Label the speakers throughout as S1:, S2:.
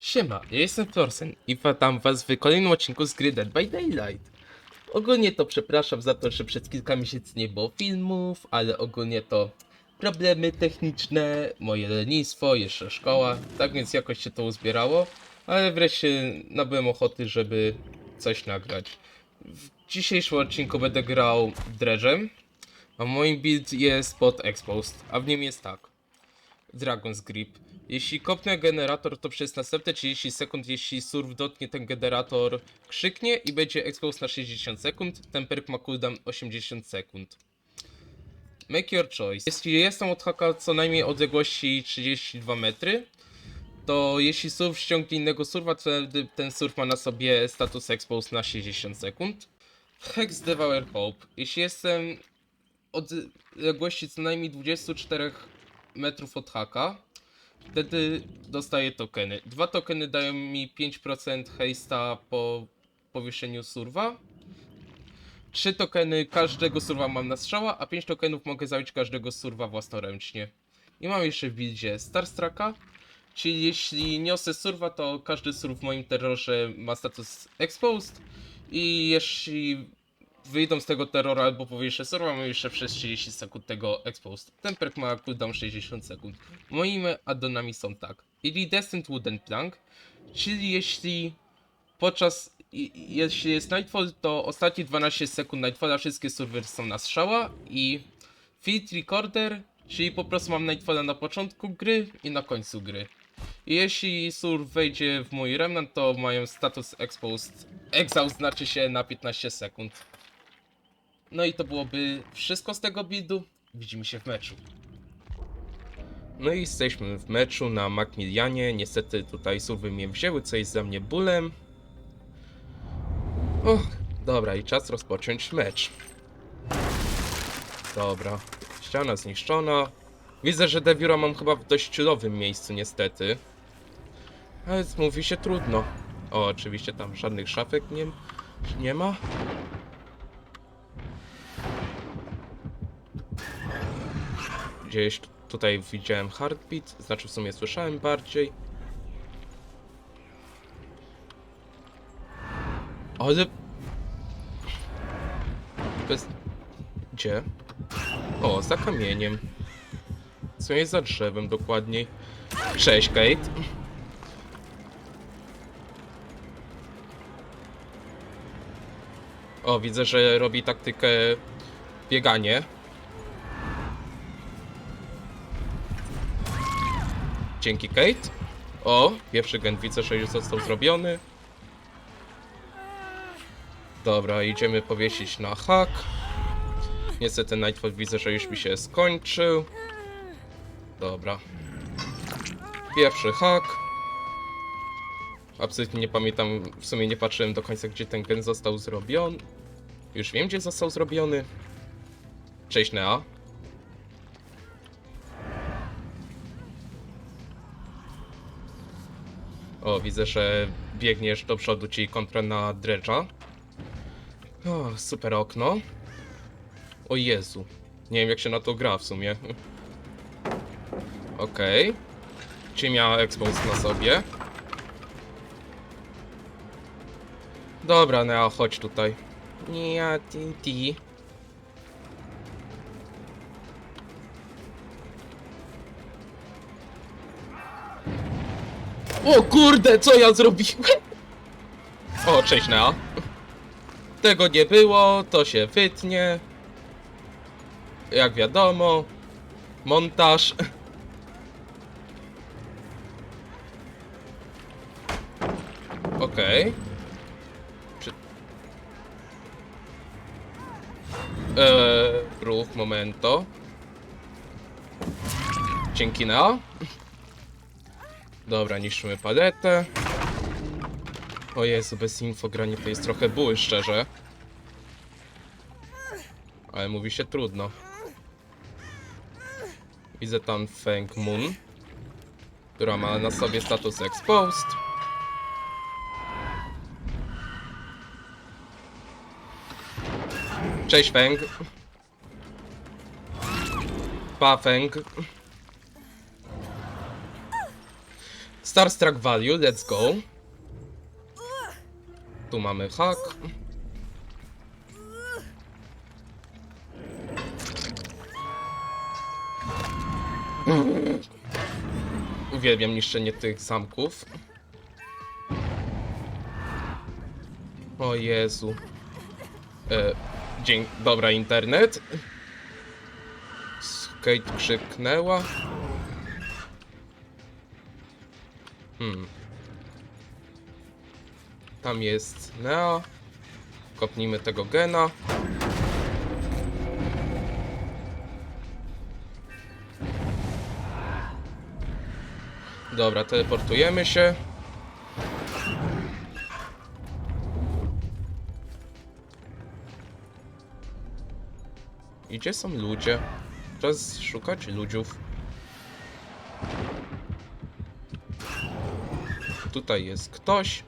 S1: Siema, ja jestem Thorsen i witam was w kolejnym odcinku z gry Dead by Daylight. Ogólnie to przepraszam za to, że przez kilka miesięcy nie było filmów, ale ogólnie to problemy techniczne, moje lenistwo, jeszcze szkoła, tak więc jakoś się to uzbierało, ale wreszcie nabyłem ochoty, żeby coś nagrać. W dzisiejszym odcinku będę grał Dreżem, a moim build jest pod Exposed, a w nim jest tak. Dragon's Grip. Jeśli kopnę generator, to przez następne 30 sekund, jeśli surf dotknie ten generator, krzyknie i będzie expose na 60 sekund. Ten perk ma cooldown 80 sekund. Make your choice. Jeśli jestem od haka co najmniej odległości 32 metry, to jeśli surf ściągnie innego surfa, to wtedy ten surf ma na sobie status expose na 60 sekund. Hex Devour Hope. Jeśli jestem od odległości co najmniej 24 metrów od haka, wtedy dostaję tokeny. Dwa tokeny dają mi 5% hejsta po powieszeniu surwa. Trzy tokeny każdego surwa mam na strzała, a 5 tokenów mogę zabić każdego surwa własnoręcznie. I mam jeszcze w buildzie Starstraka, czyli jeśli niosę surwa, to każdy surw w moim terrorze ma status exposed i jeśli wyjdą z tego terrora albo powieszę surwa, mam jeszcze przez 30 sekund tego exposed. Ten perk ma cooldown 60 sekund. Moimi addonami są tak. Iridescent Wooden Plank, czyli jeśli podczas, jeśli jest Nightfall, to ostatnie 12 sekund Nightfalla wszystkie serwery są na strzała i Field Recorder, czyli po prostu mam Nightfalla na początku gry i na końcu gry. Jeśli sur wejdzie w mój remnant, to mają status exposed. Exhaust znaczy się na 15 sekund. No i to byłoby wszystko z tego buildu. Widzimy się w meczu. No i jesteśmy w meczu na Macmillanie. Niestety tutaj surwy mnie wzięły, co jest za mnie bólem. Och, dobra i czas rozpocząć mecz. Dobra, ściana zniszczona. Widzę, że Deviura mam chyba w dość chillowym miejscu niestety. Ale mówi się trudno. O, oczywiście tam żadnych szafek nie, nie ma. Gdzieś tutaj widziałem heartbeat, znaczy w sumie słyszałem bardziej. Ale... Bez... Gdzie? O, za kamieniem. Co jest za drzewem dokładniej? Cześć, Kate. O, widzę, że robi taktykę bieganie. Dzięki Kate. O, pierwszy gen widzę, że już został zrobiony. Dobra, idziemy powiesić na hak. Niestety Nightfall widzę, że już mi się skończył. Dobra. Pierwszy hak. Absolutnie nie pamiętam, w sumie nie patrzyłem do końca, gdzie ten gen został zrobiony. Już wiem, gdzie został zrobiony. Cześć Nea. O, widzę, że biegniesz do przodu, czyli kontra na dredża. O, super okno. O Jezu. Nie wiem, jak się na to gra w sumie. Okej. Czyli miała expose na sobie. Dobra, Nea, chodź tutaj. Nie, TNT. O kurde, co ja zrobiłem? O, cześć Nea. Tego nie było, to się wytnie. Jak wiadomo, montaż. Okej. Czy... Eee, ruch, momento. Dzięki Neo. Dobra, niszczymy paletę. O Jezu, bez infograni to jest trochę buły, szczerze. Ale mówi się trudno. Widzę tam Feng Moon, która ma na sobie status Exposed. Cześć Feng. Pa Feng. Starstruck Value, let's go. Tu mamy hak. Uwielbiam niszczenie tych zamków. O Jezu. E, dzień, dobra, internet. Kate krzyknęła. Hmm. Tam jest Neo. Kopnijmy tego gena. Dobra, teleportujemy się. I gdzie są ludzie? Czas szukać ludziów. Tutaj jest ktoś.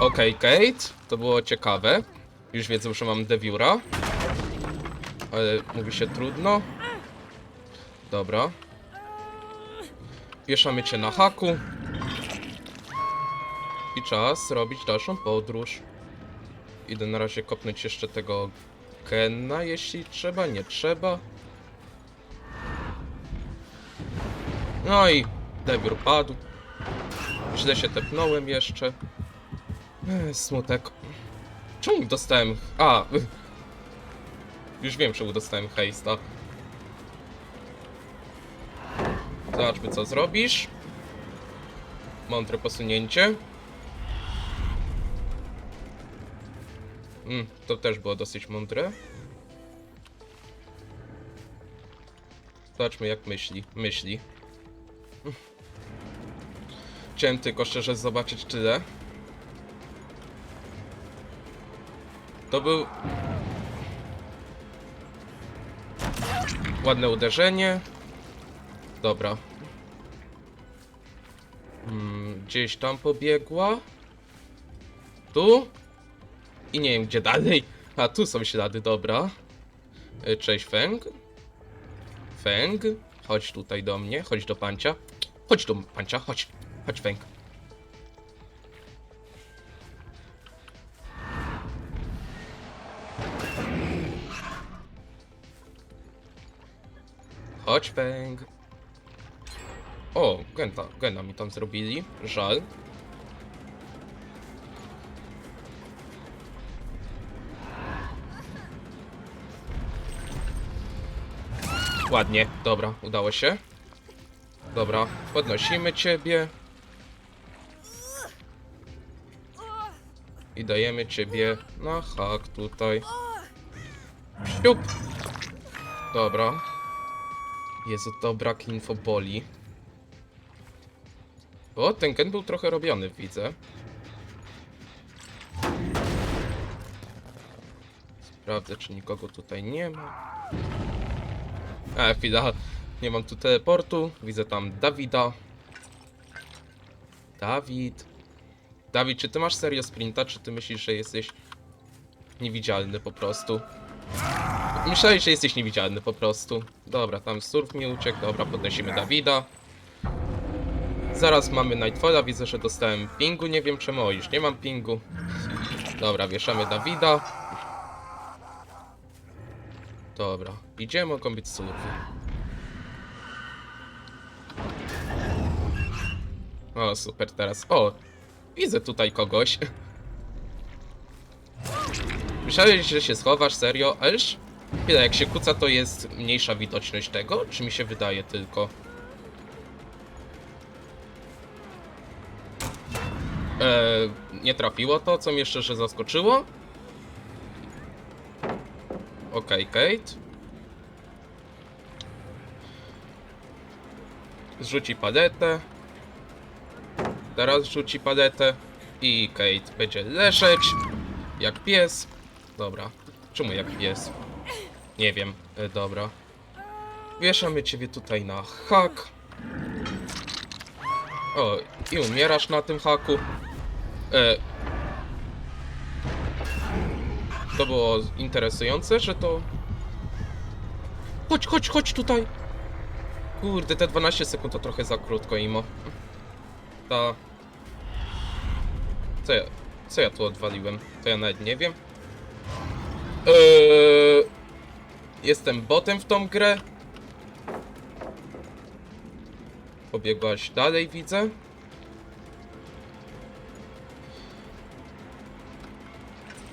S1: Okej, Kate. To było ciekawe. Już wiedzę, że mam Deviura. Ale mówi się trudno. Dobra. Wieszamy cię na haku. I czas robić dalszą podróż. Idę na razie kopnąć jeszcze tego Kena, jeśli trzeba, nie trzeba. No i Deviur padł. Źle się tepnąłem jeszcze. Ech, smutek. Czemu dostałem... A! Już wiem, czemu dostałem hejsta. Zobaczmy, co zrobisz. Mądre posunięcie. Mm, to też było dosyć mądre. Zobaczmy, jak myśli. Myśli. Chciałem tylko szczerze zobaczyć tyle. To był... Ładne uderzenie. Dobra. Mm, gdzieś tam pobiegła. Tu? I nie wiem gdzie dalej. A tu są ślady, dobra. E, Cześć Feng. Feng. Chodź tutaj do mnie, chodź do pancia. Chodź do pancia, chodź. Chodź Feng. Chodź Feng. O, Genta, Gena mi tam zrobili. Żal. Ładnie, dobra, udało się. Dobra, podnosimy ciebie. I dajemy ciebie na hak tutaj. Siup. Dobra. Jezu, to brak info boli. O, ten gen był trochę robiony, widzę. Sprawdzę, czy nikogo tutaj nie ma. A, chwila. Nie mam tu teleportu. Widzę tam Dawida. Dawid. Dawid, czy ty masz serio sprinta, czy ty myślisz, że jesteś niewidzialny po prostu? Myślałeś, że jesteś niewidzialny po prostu. Dobra, tam surf mi uciekł. Dobra, podnosimy Dawida. Zaraz mamy Nightfalla. Widzę, że dostałem pingu. Nie wiem czemu. O, już nie mam pingu. Dobra, wieszamy Dawida. Dobra, gdzie mogą być surfy? O, super, teraz. O, widzę tutaj kogoś. Myślałeś, że się schowasz, serio? Ależ chwila, jak się kuca, to jest mniejsza widoczność tego? Czy mi się wydaje tylko? Eee, nie trafiło to, co mnie szczerze zaskoczyło. Okej, Kate. Zrzuci paletę. Teraz rzuci paletę. I Kate będzie leżeć. Jak pies. Dobra. Czemu jak pies? Nie wiem. E, dobra. Wieszamy ciebie tutaj na hak. O, i umierasz na tym haku. E, to było interesujące, że to... Chodź, chodź, chodź tutaj! Kurde, te 12 sekund to trochę za krótko, imo. To... Co ja... Co ja tu odwaliłem? To ja nawet nie wiem. Eee... Jestem botem w tą grę. Pobiegłaś dalej, widzę.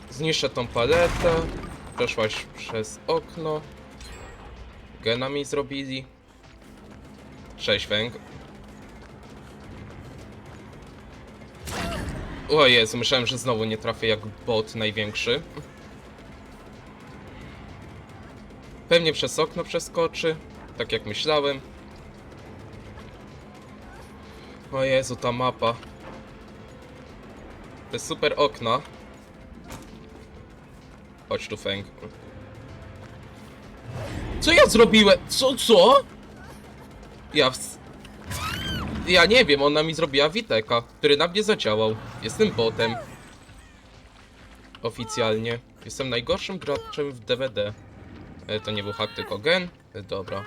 S1: Zniszczę tą paletę. Przeszłaś przez okno. Gena mi zrobili. Cześć, Węg. O Jezu, myślałem, że znowu nie trafię jak bot największy. Pewnie przez okno przeskoczy, tak jak myślałem. O Jezu, ta mapa. Jest super okna. Chodź tu, Feng. Co ja zrobiłem? Co, co? Ja w... Ja nie wiem, ona mi zrobiła Witeka, który na mnie zadziałał. Jestem botem. Oficjalnie. Jestem najgorszym graczem w DVD. E, to nie był hack, tylko gen. E, dobra.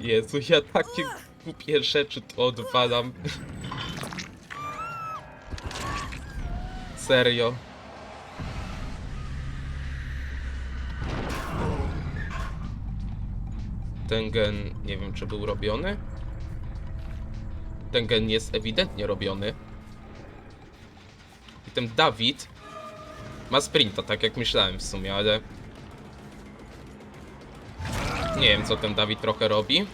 S1: Jezu, ja takie głupie rzeczy tu odwalam. Serio. Ten gen, nie wiem czy był robiony. Ten gen jest ewidentnie robiony. I ten Dawid ma sprinta, tak jak myślałem w sumie, ale... Nie wiem co ten Dawid trochę robi.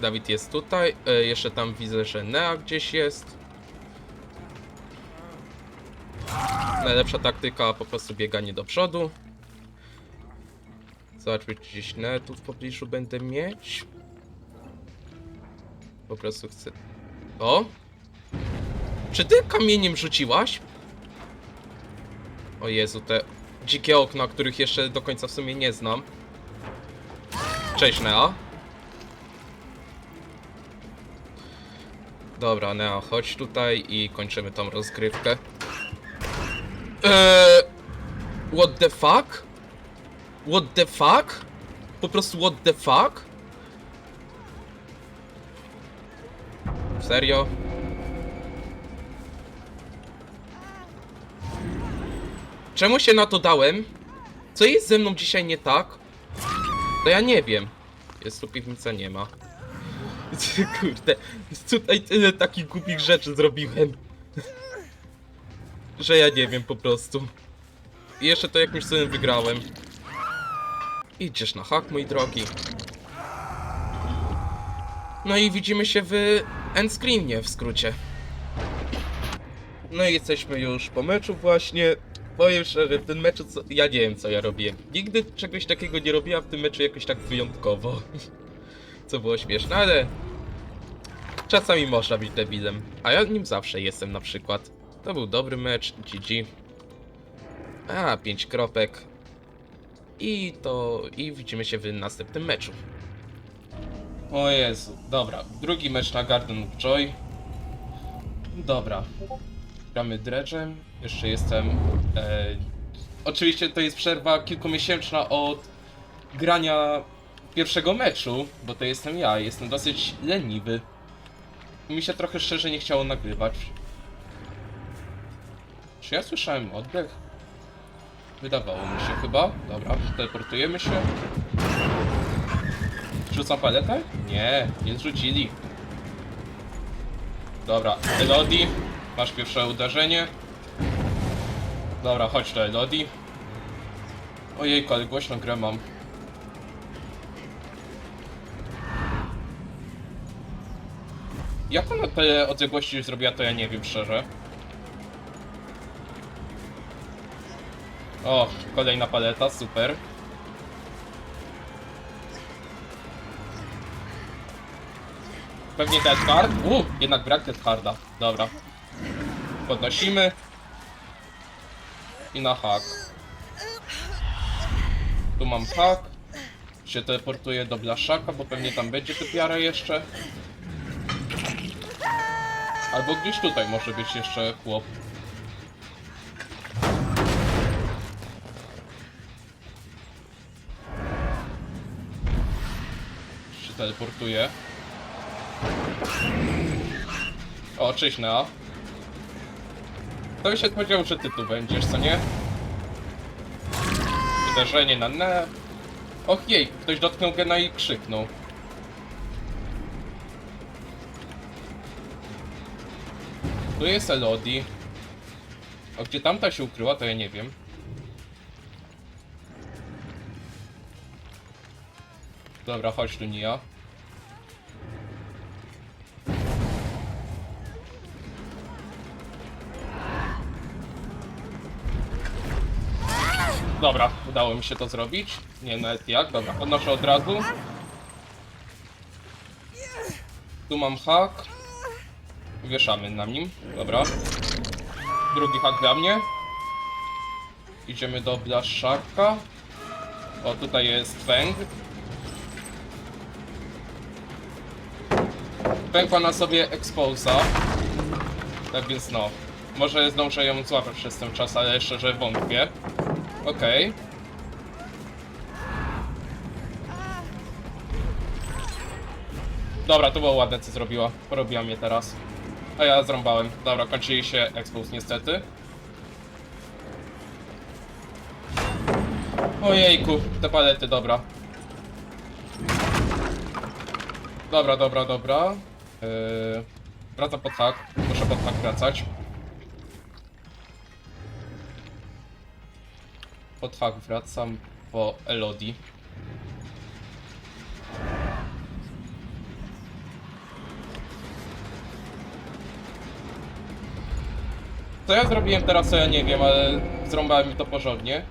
S1: Dawid jest tutaj, e, jeszcze tam widzę, że Nea gdzieś jest. Najlepsza taktyka, po prostu bieganie do przodu. Zobaczmy, czy gdzieś Nea tu w pobliżu będę mieć. Po prostu chcę... O! Czy ty kamieniem rzuciłaś? O Jezu, te dzikie okna, których jeszcze do końca w sumie nie znam. Cześć, Nea. Dobra, Nea, chodź tutaj i kończymy tą rozgrywkę. Eee... What the fuck? What the fuck? Po prostu what the fuck? Serio? Czemu się na to dałem? Co jest ze mną dzisiaj nie tak? No ja nie wiem. Jest tu piwnica, nie ma. Kurde, tutaj tyle takich głupich rzeczy zrobiłem. Że ja nie wiem po prostu. I jeszcze to jakimś cudem wygrałem. Idziesz na hak, mój drogi. No i widzimy się w endscreenie w skrócie. No i jesteśmy już po meczu właśnie. Powiem szczerze, w tym meczu co... ja nie wiem co ja robiłem. Nigdy czegoś takiego nie robiłam w tym meczu jakoś tak wyjątkowo. Co było śmieszne, ale... Czasami można być debilem, a ja nim zawsze jestem na przykład. To był dobry mecz, GG. A, 5 kropek. I to... i widzimy się w następnym meczu. O Jezu, dobra. Drugi mecz na Garden of Joy. Dobra. Gramy dredżem. Jeszcze jestem. E, oczywiście to jest przerwa kilkumiesięczna od grania pierwszego meczu, bo to jestem ja. Jestem dosyć leniwy. Mi się trochę szczerze nie chciało nagrywać. Czy ja słyszałem oddech? Wydawało mi się chyba. Dobra, teleportujemy się. Rzucam paletę? Nie, nie zrzucili. Dobra, Elodie, masz pierwsze uderzenie. Dobra, chodź do Elodie. Ojejku, ale głośno grę mam. Jak ona te odległości zrobiła, to ja nie wiem szczerze. O, kolejna paleta, super. Pewnie Dead Hard? U, jednak brak Dead Harda. Dobra. Podnosimy. I na hak. Tu mam hak. Się teleportuję do Blaszaka, bo pewnie tam będzie typiara jeszcze. Albo gdzieś tutaj może być jeszcze chłop. Się teleportuje. O, cześć Nea. To się spodziewał, że ty tu będziesz, co nie? Uderzenie na ne. Och jej, ktoś dotknął gena i krzyknął. Tu jest Elodie. A gdzie tamta się ukryła, to ja nie wiem. Dobra, chodź tu Nia. Dobra, udało mi się to zrobić. Nie nawet jak. Dobra, podnoszę od razu. Tu mam hak. Wieszamy na nim. Dobra. Drugi hak dla mnie. Idziemy do blaszaka. O, tutaj jest Feng. Ma na sobie Exposa. Tak więc no. Może zdążę ją złapać przez ten czas, ale szczerze wątpię. Okej. Dobra, to było ładne co zrobiła. Porobiła mnie teraz. A ja zrąbałem. Dobra, kończy jej się expose niestety. Ojejku, te palety, dobra. Dobra, dobra, dobra. Yy, wracam pod hak. Muszę pod hak wracać. Pod hak wracam po Elodie. Co ja zrobiłem teraz, to ja nie wiem, ale zrąbałem mi to porządnie.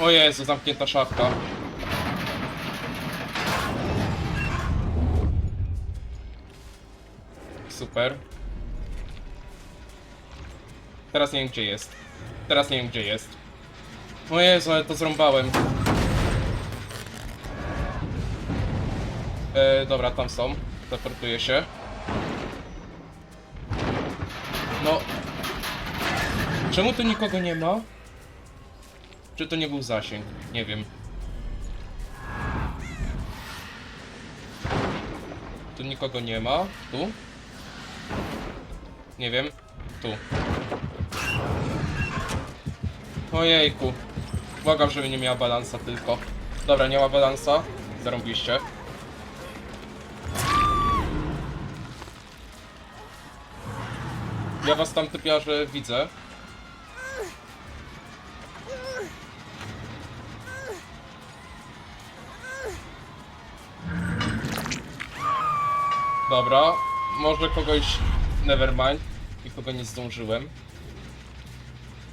S1: O Jezu, zamknięta szafka. Super. Teraz nie wiem gdzie jest. Teraz nie wiem gdzie jest. O Jezu, ale to zrąbałem. E, dobra, tam są. Zaportuję się. No. Czemu tu nikogo nie ma? Czy to nie był zasięg? Nie wiem. Tu nikogo nie ma. Tu? Nie wiem. Tu. Ojejku. Błagam, żeby nie miała balansa tylko. Dobra, nie ma balansa. Zarąbiście. Ja was tam typiarze widzę. Dobra, może kogoś nevermind i kogo nie zdążyłem.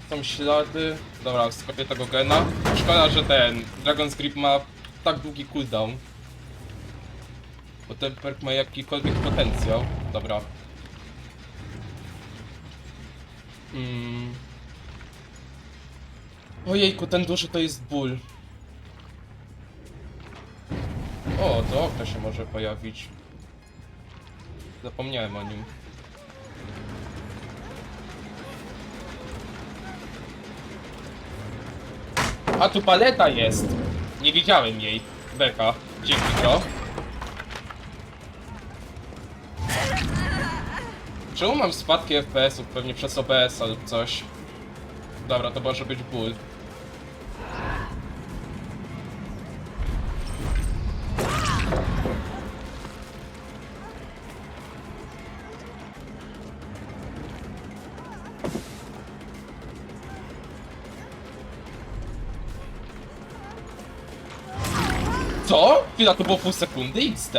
S1: Są ślady. Dobra, skopię tego gena. Szkoda, że ten Dragon's Grip ma tak długi cooldown. Bo ten perk ma jakikolwiek potencjał. Dobra. Mm. Ojejku, ten duży to jest ból. O, to okno się może pojawić. Zapomniałem o nim. A tu paleta jest! Nie widziałem jej. Beka. Dzięki bro. Czemu mam spadki FPS-ów? Pewnie przez OBS lub coś. Dobra, to może być ból. Chwila, to było pół sekundy XD?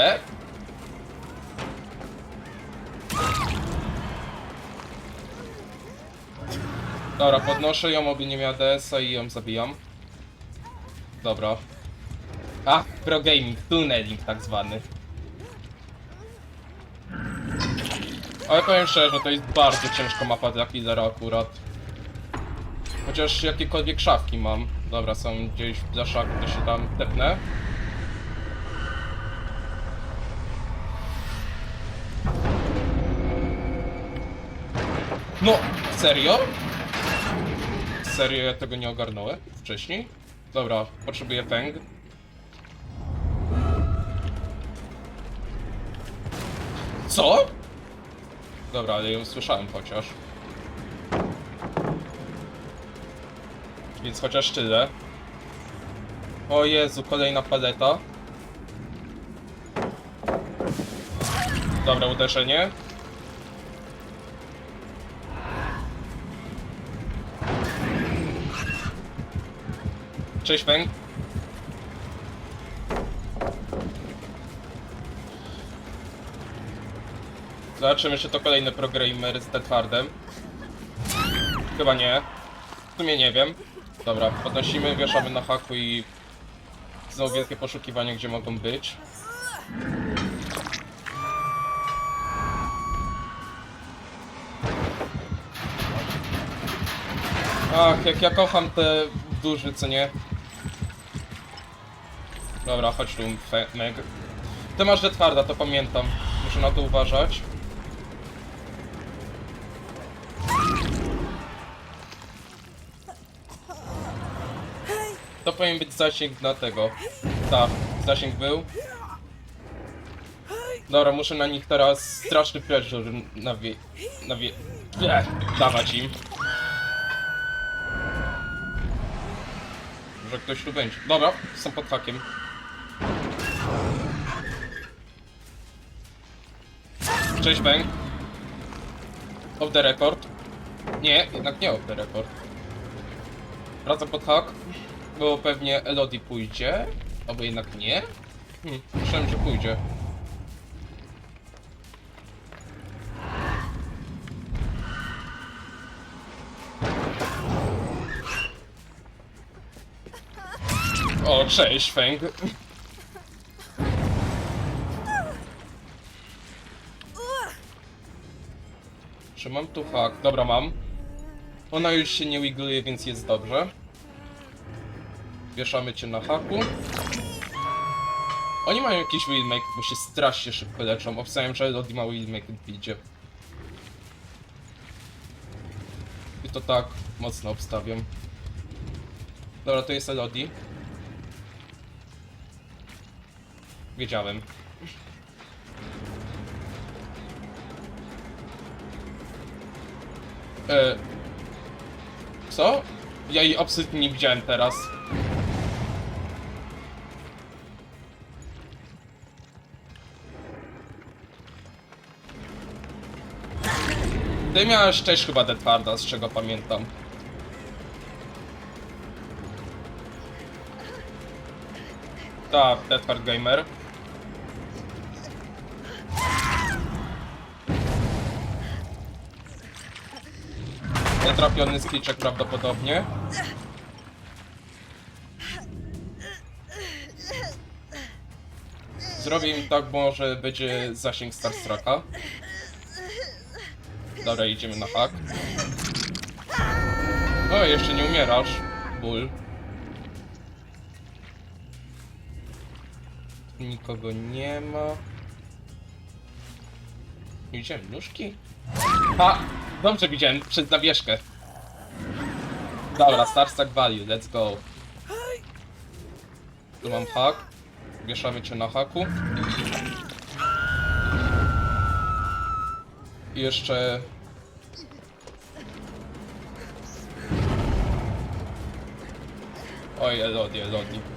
S1: Dobra, podnoszę ją, oby nie miała DS-a i ją zabijam. Dobra. A, pro gaming, tunneling tak zwany. Ale powiem szczerze, to jest bardzo ciężka mapa dla killera akurat. Chociaż jakiekolwiek szafki mam. Dobra, są gdzieś w blaszaku, to się tam tepnę. No, serio? Serio, ja tego nie ogarnąłem wcześniej? Dobra, potrzebuję pęg. Co? Dobra, ale ją słyszałem chociaż. Więc chociaż tyle. O Jezu, kolejna paleta. Dobra, uderzenie. Cześć, Feng. Zobaczymy, czy to kolejny programmer z Deathwardem. Chyba nie. W sumie nie wiem. Dobra, podnosimy, wieszamy na haku i... Znowu wielkie poszukiwania, gdzie mogą być. Ach, jak ja kocham te duży, co nie? Dobra, chodź tu, Meg. Ty masz twarda, to pamiętam. Muszę na to uważać. To powinien być zasięg na tego. Tak, zasięg był. Dobra, muszę na nich teraz straszny pressure nawie... nawie... Ech, dawać im. Że ktoś tu będzie. Dobra, są pod hakiem. Cześć, Bang. Off the record. Nie, jednak nie off the record. Wracam pod hak, bo pewnie Elodie pójdzie. Albo jednak nie. Hmm, myślałem, że pójdzie. O, cześć, Feng. Mam tu hak? Dobra, mam. Ona już się nie wigluje, więc jest dobrze. Wieszamy cię na haku. Oni mają jakiś wheelmake, bo się strasznie szybko leczą. Obstałem, że Elodie ma wheelmake w bidzie. I to tak mocno obstawiam. Dobra, to jest Elodie. Wiedziałem. E... Co? Ja jej absolutnie nie widziałem teraz. Ty miałeś też chyba Deadwarda, z czego pamiętam. Tak, Deadhard Gamer. Nietrafiony skliczek prawdopodobnie. Zrobię im tak, może będzie zasięg Starstraka. Dobra, idziemy na hak. O, jeszcze nie umierasz. Ból. Nikogo nie ma. Widziałem nóżki? A! Dobrze widziałem, przez zawieszkę. Dobra, Starstack Value, let's go. Tu mam hak. Wieszamy cię na haku. I jeszcze... Oj, Elodie, Elodie.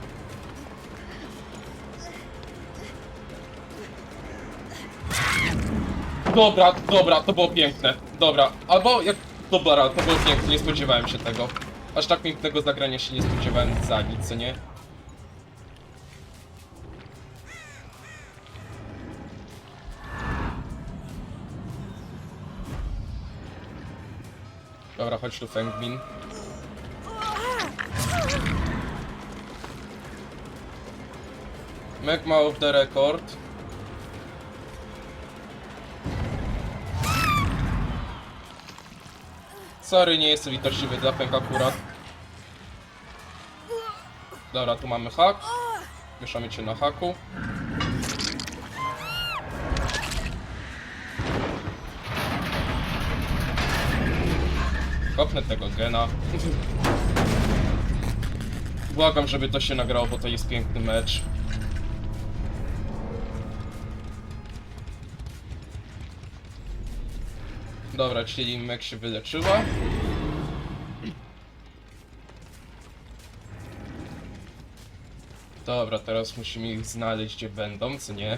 S1: Dobra, dobra, to było piękne. Dobra, albo jak... Dobra, to było piękne, nie spodziewałem się tego. Aż tak pięknego zagrania się nie spodziewałem za nic, co nie? Dobra, chodź tu Fengmin. Meg ma off the record. Sorry, nie jestem litościwy dla Pęk akurat. Dobra, tu mamy hak. Mieszamy cię na haku. Kopnę tego gena. Błagam, żeby to się nagrało, bo to jest piękny mecz. Dobra, czyli Mek się wyleczyła. Dobra, teraz musimy ich znaleźć, gdzie będą, co nie?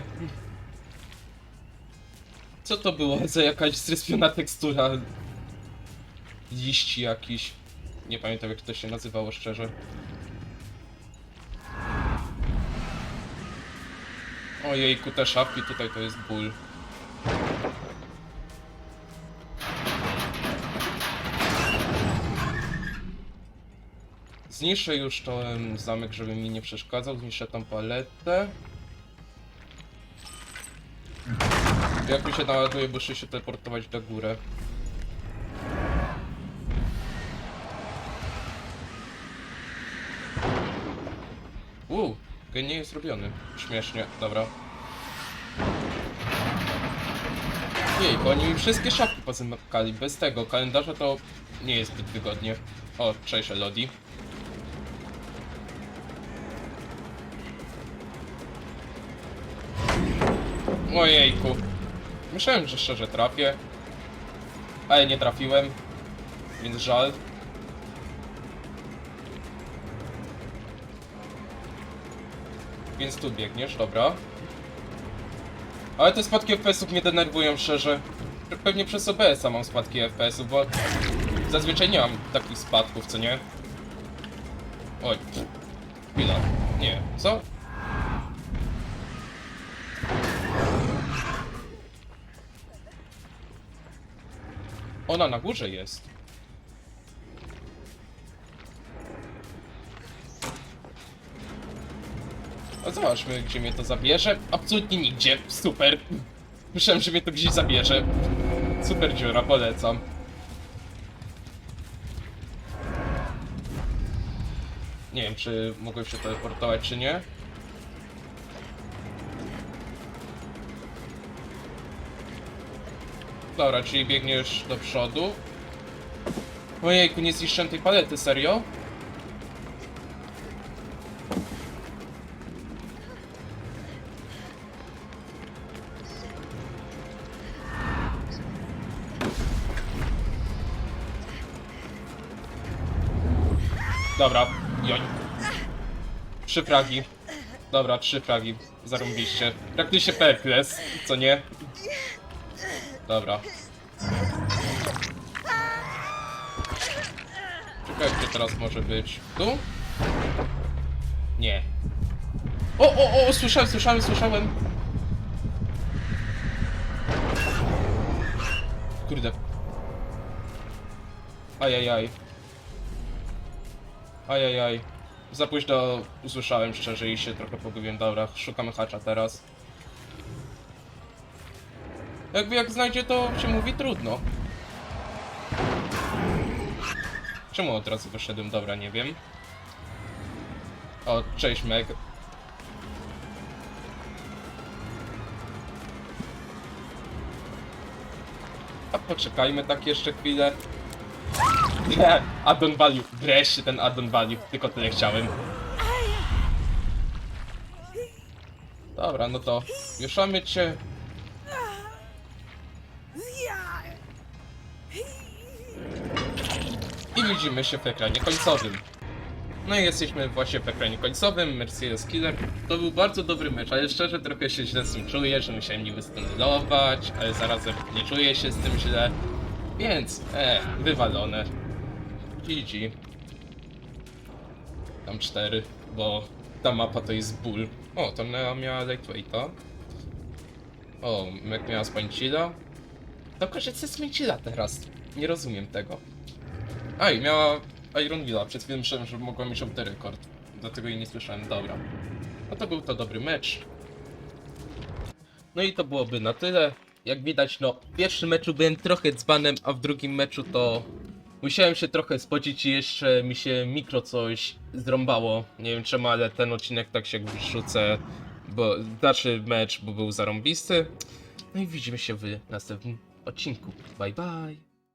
S1: Co to było za jakaś zrespiona tekstura? Liści jakiś. Nie pamiętam jak to się nazywało szczerze. Ojejku, te szafki tutaj to jest ból. Zniszczę już ten zamek, żeby mi nie przeszkadzał. Zniszczę tą paletę. Jak mi się naładuje, muszę się teleportować do góry. Uuu, jest zrobiony. Śmiesznie, dobra. Jej, bo oni mi wszystkie szafki pozamykali. Bez tego kalendarza to nie jest zbyt wygodnie. O, cześć Elodie. Ojejku. Myślałem, że szczerze trafię. Ale nie trafiłem. Więc żal. Więc tu biegniesz, dobra. Ale te spadki FPS-ów mnie denerwują szczerze. Pewnie przez OBS-a mam spadki FPS-ów, bo zazwyczaj nie mam takich spadków, co nie? Oj, chwila. Nie, co? Ona na górze jest. A zobaczmy, gdzie mnie to zabierze. Absolutnie nigdzie. Super. Myślałem, że mnie to gdzieś zabierze. Super dziura, polecam. Nie wiem, czy mogłem się teleportować, czy nie. Dobra, czyli biegniesz do przodu. Ojejku, nie zniszczyłem tej palety, serio? Dobra, joń. Trzy fragi. Dobra, trzy fragi. Zarąbiście. Praktycznie perkles, co nie? Dobra. Czekaj, gdzie teraz może być? Tu? Nie. O, o, o, słyszałem, słyszałem, słyszałem. Kurde. Ajajaj. Ajajaj. Za późno usłyszałem szczerze i się trochę pogubiłem. Dobra, szukamy hacza teraz. Jakby jak znajdzie to się mówi trudno. Czemu od razu wyszedłem? Dobra, nie wiem. O, cześć Meg. A poczekajmy tak jeszcze chwilę. Addon value. Wreszcie ten addon value. Tylko tyle chciałem. Dobra, no to ruszamy cię. Widzimy się w ekranie końcowym. No i jesteśmy właśnie w ekranie końcowym, Mercedes Killer. To był bardzo dobry mecz, ale szczerze trochę się źle z tym czuję, że musiałem niby stunelować, ale zarazem nie czuję się z tym źle. Więc, e, wywalone. GG. Tam cztery, bo ta mapa to jest ból. O, to Nea miała lightweighta. O, Mek miała Spancila. To korzysta z Spancila teraz. Nie rozumiem tego. A, i miała Iron Villa. Przed chwilą myślałem, że mogła mieć żółty rekord. Dlatego jej nie słyszałem. Dobra. No to był to dobry mecz. No i to byłoby na tyle. Jak widać, no, w pierwszym meczu byłem trochę dzbanem, a w drugim meczu to musiałem się trochę spodzić i jeszcze mi się mikro coś zrąbało. Nie wiem czemu, ale ten odcinek tak się wrzucę, bo znaczy mecz, bo był zarąbisty. No i widzimy się w następnym odcinku. Bye bye.